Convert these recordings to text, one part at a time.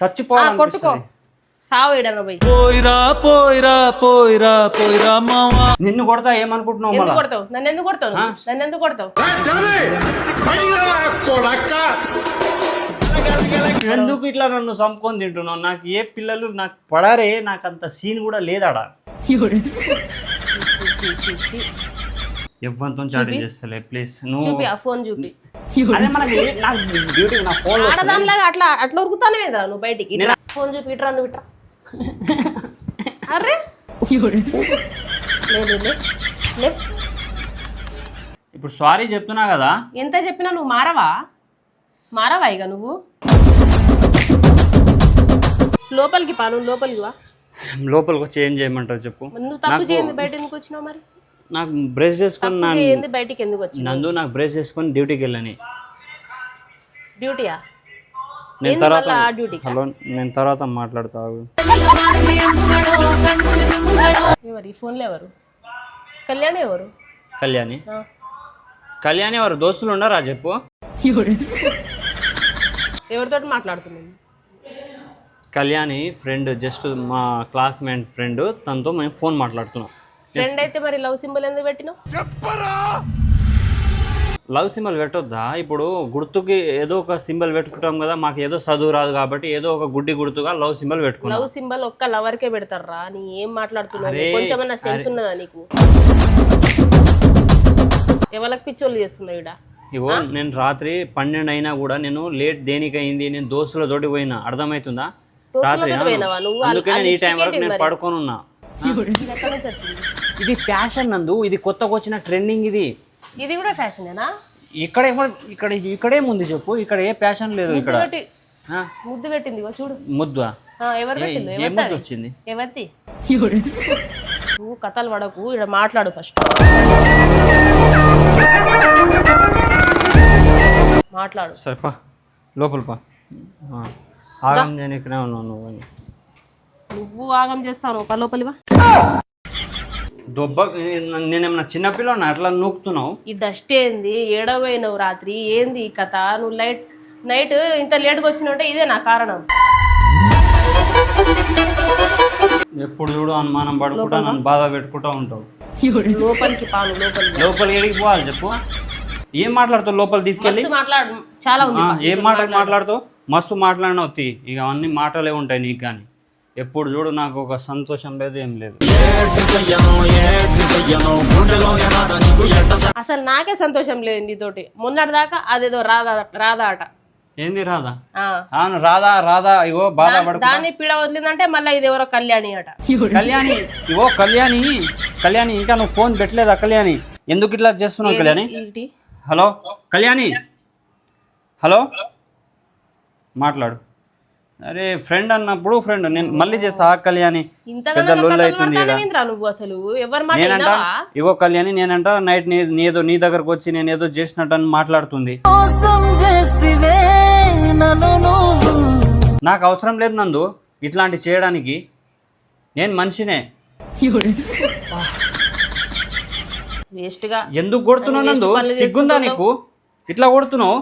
చచ్చిపోవాలి కొట్టుకో. సావు పోయి పోయిరా పోయిరా పోయిరా పోయిరా మావా నిన్ను కొడతా ఏమనుకుంటున్నావు ఎందుకు మళ్ళా? కొడతావు? నన్ను ఎందుకు కొడతావు? నువ్వు? నన్ను ఎందుకు కొడతావు? ఎందుకు ఇట్లా నన్ను చంపుకొని తింటున్నావు? నాకు ఏ పిల్లలు నాకు పడారే నాకు అంత సీన్ కూడా లేదాడా. ఛీ, ఛీ, చాటింగ్ చేస్తలే ప్లీజ్ నువ్వు చూపి ఆ ఫోన్ చూపి. అదే మనకి డ్యూటీ నా ఫోన్ ఆడదానిలాగా అట్లా అట్లా ఉరుకుతానే కదా నువ్వు బయటికి? ఇట్రా ఫోన్ చూపి ఇట్రా నువ్వు ఇట్రా. అరే! లేదు ఇప్పుడు సారీ చెప్తున్నా కదా? ఎంత చెప్పినా నువ్వు మారవా? మారవా ఇక నువ్వు? లోపలికి పా నువ్వు లోపలికి వా. లోపలికి వచ్చి ఏం చేయమంటావు చెప్పు? నువ్వు తప్పు చేయండి బయట ఎందుకు వచ్చినావు మరి? నాకు బ్రష్ చేసుకొని నా చేయండి బయటికి ఎందుకు వచ్చినావు నందు నాకు బ్రష్ చేసుకొని డ్యూటీకి వెళ్ళని. డ్యూటీయా? నేను ఏంది తర్వాత మళ్ళా ఆ డ్యూటీకి? హలో నేను తర్వాత మాట్లాడతావు ఎవరు? ఈ ఫోన్లో ఎవరు? కళ్యాణ్ ఎవరు? కళ్యాణి. కళ్యాణి ఎవరు? దోస్తులు ఉండరా చెప్పు. ఎవరితో మాట్లాడుతున్నావు? కళ్యాణి ఫ్రెండ్ జస్ట్ మా క్లాస్మేట్ ఫ్రెండ్ తనతో మేము ఫోన్ మాట్లాడుతున్నాం. ఫ్రెండ్ అయితే మరి లవ్ సింబల్ ఎందుకు పెట్టినావు? లవ్ సింబల్ పెట్టొద్దా? ఇప్పుడు గుర్తుకి ఏదో ఒక సింబల్ పెట్టుకుంటాం కదా మాకు ఏదో చదువు రాదు కాబట్టి ఏదో ఒక గుడ్డి గుర్తుగా లవ్ సింబల్ పెట్టుకున్నాం. లవ్ సింబల్ ఒక్క లవర్కే పెడతారా నీ ఏం మాట్లాడుతున్నావు? కొంచెమన్నా సెన్స్ ఉన్నదా నీకు? ఎవరికి పిచ్చోళ్ళు చేస్తున్నావు ఇడ ఇగో నేను రాత్రి పన్నెండు అయినా కూడా నేను లేట్ దేనికి అయింది నేను దోస్తులతోటి పోయినా. అర్థమవుతుందా? రాత్రి దోస్తులతో పోయినావా నువ్వు? అందుకే ఆ నేను ఈ lipstick టైం వరకు నేను? పడుకొని ఉన్నా. ఇది ఫ్యాషన్ నందు ఇది కొత్తగా వచ్చిన ట్రెండింగ్ ఇది. ఇది కూడా ఫ్యాషనేనా? ఇక్కడ ఇక్కడ ఇక్కడేముంది చెప్పు ఇక్కడ ఏ ఫ్యాషన్ లేదు ఇక్కడ. ముద్దు పెట్టింది చూడు. ముద్దు ఆ, ఎవరు పెట్టింది ఏ ముద్దు వచ్చింది? ఎవరిది? నువ్వు కథలు పడకు ఇక్కడ మాట్లాడు ఫస్ట్ మాట్లాడు. సరే పా. లోపల పా. ఆ, ఆగం ఉన్నాను నువ్వు అని. నువ్వు ఆగం చేస్తాను ఒక లోపలివా దొబ్బ నేనేమన్నా చిన్నపిల్ల అట్లా నూకుతున్నావు? ఈ డస్ట్ ఏంది? ఏడవైనవు రాత్రి. ఏంది ఈ కథ? నువ్వు లైట్ నైట్ ఇంత లేట్గా వచ్చినట్టే ఇదే నా కారణం. ఎప్పుడు చూడు అనుమానం పడుకుంటా నన్ను బాధ పెట్టుకుంటా ఉంటావు. లోపలికి పాను లోపలికి లోపలికి ఎడికి పోవాలి చెప్పు? ఏం మాట్లాడుతావు? లోపల తీసుకెళ్ళి? మస్తు మాట్లాడు చాలా ఉంది ఏం మాటలు మాట్లాడుతావు? మస్తు మాట్లాడినవు తీ. ఇక అన్ని మాటలే ఉంటాయి నీకు కానీ ఎప్పుడు చూడు నాకు ఒక సంతోషం లేదు ఏం లేదు. అసలు నాకే సంతోషం లేదు నీతోటి. మొన్నటి దాకా అదేదో రాదా రాదా అట. ఏంది రాధా. అవును రాధా రాధా ఇగో బాధ పడుకు దాన్ని పీడ వదిలిందంటే మళ్ళీ ఇది ఎవరో కళ్యాణి అట. కళ్యాణి ఇగో కళ్యాణి కళ్యాణి ఇంకా నువ్వు ఫోన్ పెట్టలేదా కళ్యాణి? ఎందుకు ఇట్లా చేస్తున్నావు కళ్యాణి? హలో? కళ్యాణి? హలో? మాట్లాడు. అరే ఫ్రెండ్ అన్నప్పుడు ఫ్రెండ్ నేను మళ్ళీ చేస్తా ఆ కళ్యాణి ఇంతగా పెద్ద లొల్లి అవుతుంది నువ్వు అసలు? ఎవరి నేనంట? ఇగో కళ్యాణి నేనంట నైట్ నీ నీదో నీ దగ్గరకు వచ్చి నేను ఏదో చేసినట్టు అని మాట్లాడుతుంది నాకు అవసరం లేదు నందు ఇట్లాంటి చేయడానికి. నేను మనిషినే. వేస్ట్గా. ఎందుకు కొడుతున్నావు నందు? సిగ్గుందా నీకు? ఇట్లా కొడుతున్నావు?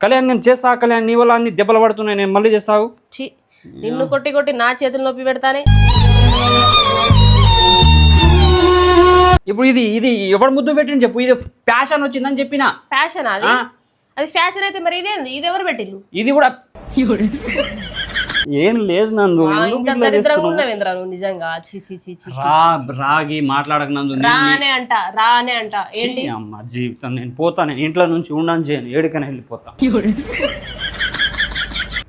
కళ్యాణ్ నేను చేస్తా కళ్యాణ్ నీ వల్ల అన్ని దెబ్బలు పడుతున్నాయి నేను మళ్ళీ చేస్తావు? ఛీ నిన్ను కొట్టి కొట్టి నా చేతులు నొప్పి పెడతానే. ఇప్పుడు ఇది ఇది ఎవడు ముద్దు పెట్టింది చెప్పు? ఇది ప్యాషన్ వచ్చిందని చెప్పిన? ఫ్యాషన్ అది. అది ఫ్యాషన్ అయితే మరి ఇదేంది? ఇది ఎవరు పెట్టిల్లు? ఇది కూడా ఏం లేదు నువ్వు నిజంగా. రాగి మాట్లాడక నందు రానే అంట రానే అంట. ఏంటి? అమ్మ జీవితం. నేను పోతా నేను ఇంట్లో నుంచి ఉండని చేయను. ఏడికైనా వెళ్ళిపోతా.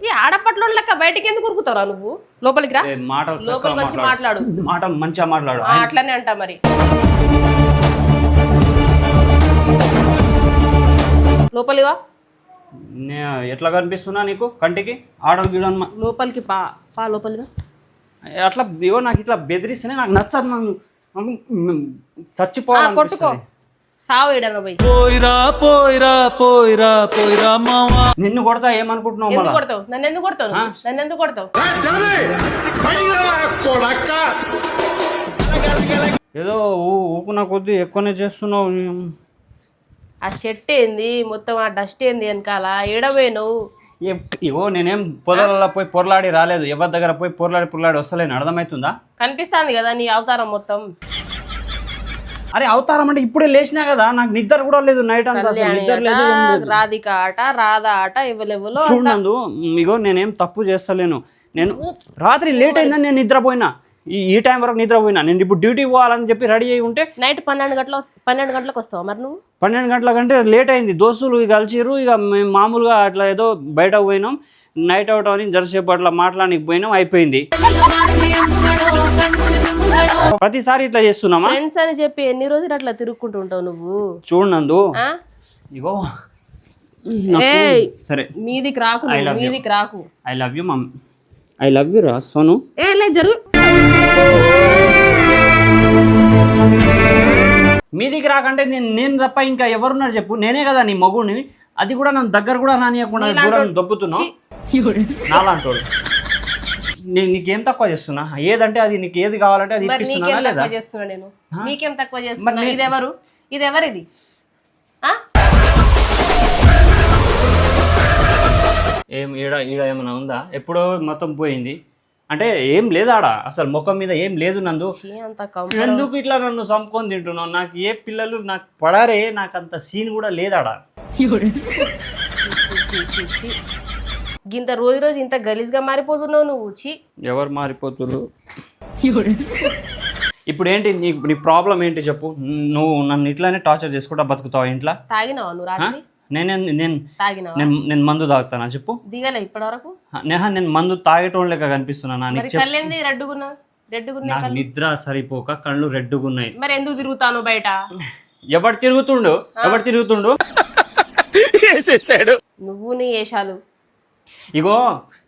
ఈ ఆడపట్లో లెక్క బయటికి ఎందుకు ఉరుకుతావురా నువ్వు? లోపలికి రా. మాటలు లోపలికి వచ్చి మాట్లాడు. మాటలు మంచిగా మాట్లాడు. అట్లనే అంట మరి. లోపలివా? ఎట్లా కనిపిస్తున్నా నీకు కంటికి? ఆడలు గీడలు మా- లోపలికి పా పా లోపలిగా. అట్లా ఇవో నాకు ఇట్లా బెదిరిస్తేనే నాకు నచ్చదు నాకు చచ్చిపోవాలి కొట్టుకో. సావు ఏడన పోయి. పోయిరా పోయిరా పోయిరా పోయిరా మావా. నిన్ను కొడతా ఏమనుకుంటున్నావు ఎందుకు కొడతావు? నన్ను ఎందుకు కొడతావు? నన్ను ఎందుకు కొడతావు? ఏదో ఊ- ఊకున కొద్దీ ఎక్కువనే చేస్తున్నావు. ఆ షర్ట్ ఏంది? మొత్తం ఆ డస్ట్ ఏంది వెనకాల? ఏడపోయినావు ఏ- ఇగో నేనేం పొదలలో పోయి పొరలాడి రాలేదు. ఎవరి దగ్గర పోయి పొరలాడి పొరలాడి వస్తలేను. అర్థమవుతుందా? కనిపిస్తాంది కదా నీ అవతారం మొత్తం. అరే అవతారం అంటే ఇప్పుడే లేచినా కదా? నాకు నిద్ర కూడా లేదు నైట్ అంతా అసలు. నిద్ర లేదు ఏం లేదు. రాధిక ఆట రాధా ఆట ఎవరెవరో చూడండు ఇగో నేనేం తప్పు చేస్తలేను. నేను రాత్రి లేట్ అయిందని నేను నిద్రపోయినా. ఈ టైం వరకు నిద్రపోయినా నేను ఇప్పుడు డ్యూటీ పోవాలని చెప్పి రెడీ అయి ఉంటే నైట్ పన్నెండు గంటల పన్నెండు గంటలకు వస్తావు మరి నువ్వు? పన్నెండు గంటల కంటే లేట్ అయింది. దోస్తులు కలిసిరు ఇక మేము మామూలుగా అట్లా ఏదో బయటకు పోయినాం. నైట్ అవుట్ అని జరసేపు అట్లా మాట్లాడానికి పోయినాం. అయిపోయింది. ప్రతిసారి ఇట్లా చేస్తున్నామా? ఫ్రెండ్స్ అని చెప్పి ఎన్ని రోజులు అట్లా తిరుక్కుంటూ ఉంటావు నువ్వు? చూడండు ఆ? ఇగో. ఏయ్ సరే. మీదికి రాకు మీదికి రాకు. I love you mum I love you రా సోను. ఏ లే జరుగు. మీదికి రాకంటే నేను నేను తప్ప ఇంకా ఎవరున్నారు చెప్పు. నేనే కదా నీ మగుని అది కూడా నన్ను దగ్గర కూడా రానియకుండా దూరం దొబ్బుతున్నావు. నాలాంటోడు. నేను నీకేం తక్కువ చేస్తున్నా? ఏదంటే అది నీకు ఏది కావాలంటే అది ఇప్పిస్తున్నా నీకేం లేదా? తక్కువ చేస్తున్నా నేను? నీకేం తక్కువ చేస్తున్నా? ఇది? ఏం ఈడ ఈడ ఏమైనా ఉందా? ఎప్పుడో మొత్తం పోయింది. అంటే ఏం లేదు ఆడ అసలు ముఖం మీద ఏం లేదు నందు. ఎందుకు ఇట్లా నన్ను చంపుకొని తింటున్నావు. నాకు ఏ పిల్లలు నాకు పడారే నాకు అంత సీన్ కూడా లేదాడా. గింత రోజు రోజు ఇంత గలీజ్గా మారిపోతున్నావు నువ్వు చీ ఎవరు మారిపోతురు ఇప్పుడు ఏంటి నీ నీ ప్రాబ్లం ఏంటి చెప్పు? నువ్వు నన్ను ఇట్లానే టార్చర్ చేసుకుంటా బతుకుతావు ఇంట్లో? తాగినావా నువ్వు రాత్రి? నేనే నేను తాగినావా? నేను నేను మందు తాగుతానా చెప్పు. దిగలే ఇప్పటి వరకు నేహా నేను మందు తాగేటోళ్ళ లెక్క కనిపిస్తున్నా మరి కళ్ళేంది రెడ్డుగున్నా? రెడ్డుగున్నా నాకు నిద్ర సరిపోక కళ్ళు రెడ్డుగున్నాయి. మరి ఎందుకు తిరుగుతాను బయట? ఎవడు తిరుగుతుండు? ఎవడు తిరుగుతుండు? నువ్వు నీ వేషాలు ఇగో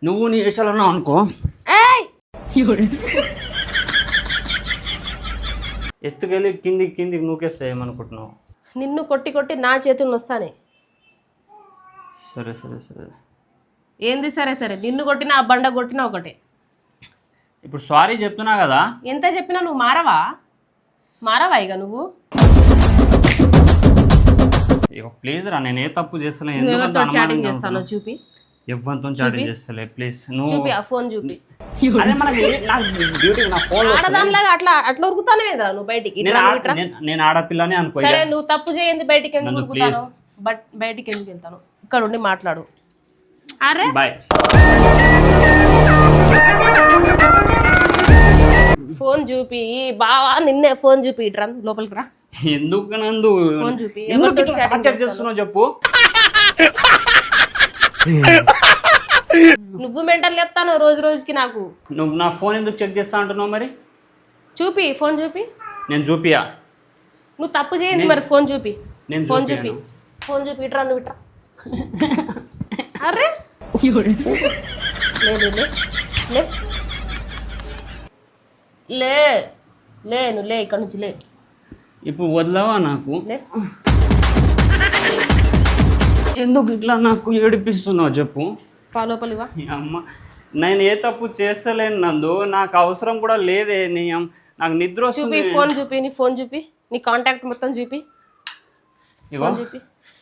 నువ్వు నీ వేషాలు ఉన్నావు అనుకో. ఎత్తుకెళ్ళి కిందికి కిందికి నూకేస్తా ఏమనుకుంటున్నావు? నిన్ను కొట్టి కొట్టి నా చేతులు వస్తానే సరే సరే సరే. ఏంది సరే సరే. నిన్ను కొట్టినా ఆ బండ కొట్టినా ఒకటే. ఇప్పుడు సారీ చెప్తున్నా కదా? ఎంత చెప్పినా నువ్వు మారవా? మారవా ఇక నువ్వు? ఇక ప్లీజ్ రా నేను ఏ తప్పు చేస్తలే నువ్వు ఎందుకంత ఎవరితో చాటింగ్ చేస్తానో? చూపి. ఎవరితో చాటింగ్ చేస్తలే ప్లీజ్ నువ్వు చూపి ఆ ఫోన్ చూపి. అదే మనకి నాకు డ్యూటీ నా ఫోన్ ఆడదానిలాగా అట్లా అట్లా ఉరుకుతానే కదా నువ్వు బయటికి? నేను ఇట్లా నేను- నేను ఆడపిల్లనే అనుకో సరే నువ్వు తప్పు చేయండి బయటికి ఎందుకు ఉరుకుతాను? బట్ బయటికి ఎందుకు వెళ్తాను? ఇక్కడ ఉండి మాట్లాడు. అరే. బాయ్. ఫోన్ చూపి బావా నిన్నే ఫోన్ చూపి ఇట్రా లోపలికి రా. ఎందుకు నందు? ఫోన్ చూపి ఎందుకు ఎవరితో ఇట్లా chatting torture చేస్తున్నావు చెప్పు. నువ్వు మెంటల్ చెప్తాను రోజు రోజుకి నాకు? నువ్వు నా ఫోన్ ఎందుకు చెక్ చేస్తా అంటున్నావు మరి? చూపి ఫోన్ చూపి. నేను చూపియా? నువ్వు తప్పు చేయండి మరి ఫోన్ చూపి. నేను ఫోన్ చూపి. చూపియాను. ఫోన్ చూపి ఇట్రా నువ్వు ఇట్రా అరే! లే లే, లే లే. లే లే నువ్వు లే ఇక్కడ నుంచి లే. ఇప్పుడు వదలవా నాకు? లే. ఎందుకు ఇట్లా నాకు ఏడిపిస్తున్నావు చెప్పు? పా లోపలివా ఈ అమ్మ. నేను ఏ తప్పు చేస్తలేను నందు. నాకు అవసరం కూడా లేదే నీ అమ్- నాకు నిద్ర చూపి వస్తుంది. ఫోన్ చూపి నీ ఫోన్ చూపి నీ కాంటాక్ట్ మొత్తం చూపి. ఇగో ఫోన్ చూపి.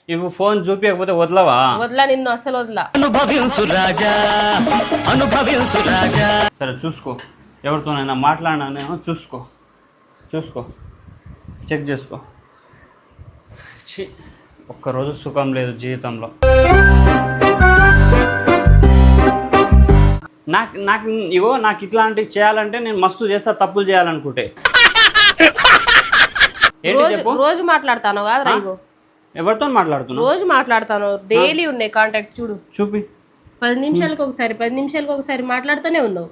ఇప్పుడు ఫోన్ చూపించకపోతే వదలవా? వదలా నిన్ను అసలు వదలా. సరే చూసుకో. ఎవరితోనైనా మాట్లాడినానేమో చూసుకో. చూసుకో. చెక్ చేసుకో. ఛీ ఒక్కరోజు సుఖం లేదు జీవితంలో. నాకు నాకు ఇగో నాకు ఇట్లాంటివి చేయాలంటే నేను మస్తు చేస్తా తప్పులు చేయాలనుకుంటే. ఏంటి రోజు చెప్పు? రోజు మాట్లాడతాను ఇగో. ఎవరితో మాట్లాడుతున్నావు? రోజు మాట్లాడతాను. డైలీ ఉన్నాయి కాంటాక్ట్ చూడు. చూపి. పది నిమిషాలకు ఒకసారి పది నిమిషాలకు ఒకసారి మాట్లాడుతూనే ఉన్నావు.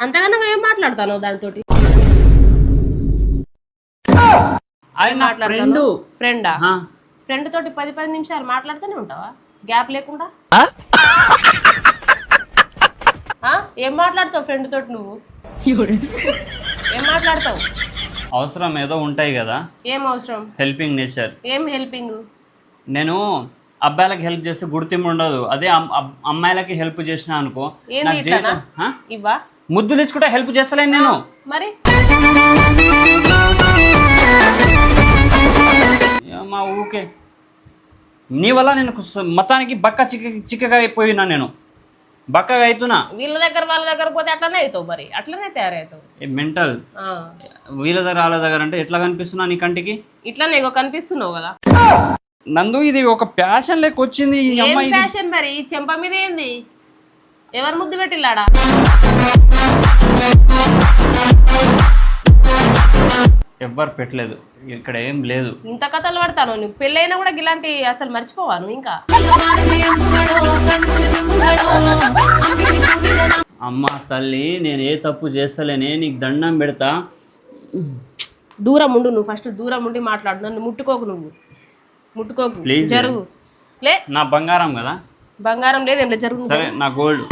అంతగానో ఏం మాట్లాడతాను నా ఫ్రెండ్. ఫ్రెండా? ఫ్రెండ్ తోటి పది పది నిమిషాలు మాట్లాడుతూనే ఉంటావా? గ్యాప్ లేకుండా? ఆ? ఏం మాట్లాడతావు ఫ్రెండ్ తోటి నువ్వు? ఏం మాట్లాడతావు? అవసరం ఏదో ఉంటాయి కదా. ఏం అవసరం? హెల్పింగ్ నేచర్ ఏం హెల్పింగ్ నేను అబ్బాయిలకి హెల్ప్ చేస్తే గుర్తింపు ఉండదు. అదే అమ్మాయిలకి హెల్ప్ చేసిన అనుకో ఇట్లానా? జీవితం-? ఇవ్వా? ముద్దులు ఇచ్చుకుంటే హెల్ప్ చేస్తలేను నేను. మరి? మా ఊకే నీ వల్ల నేను మొత్తానికి బక్క చిక్క చిక్కగా అయిపోయినా నేను. బక్కగా అవుతున్నా వీళ్ళ దగ్గర వాళ్ళ దగ్గర పోతే అట్లనే అవుతావు మరి. అట్లనే తయారవుతావు. మెంటల్. ఆ. వీళ్ళ దగ్గర వాళ్ళ దగ్గర అంటే ఎట్లా కనిపిస్తున్నా నీ కంటికి? ఇట్లనే ఇగో కనిపిస్తున్నావు కదా. నందు ఇది ఒక ప్యాషన్ లెక్క వచ్చింది ఈ అమ్మాయి ఫ్యాషన్ మరి? ఈ చెంప మీద ఏంది? ఎవరు ముద్దు పెట్టిల్లాడా? ఎవ్వరు పెట్టలేదు. ఇక్కడ ఏం లేదు. ఇంత కథలు పడతాను నువ్వు పెళ్ళైనా కూడా ఇలాంటి అసలు మర్చిపోవా నువ్వు ఇంకా అమ్మ తల్లి నేను ఏ తప్పు చేస్తలేనే నీకు దండం పెడతా. దూరం ఉండు నువ్వు ఫస్ట్ దూరం ఉండి మాట్లాడు. నన్ను ముట్టుకోకు నువ్వు. ముట్టుకోకు. జరుగు. లే. నా బంగారం కదా? బంగారం లేదు ఏం లేదు జరుగు. సరే నా గోల్డ్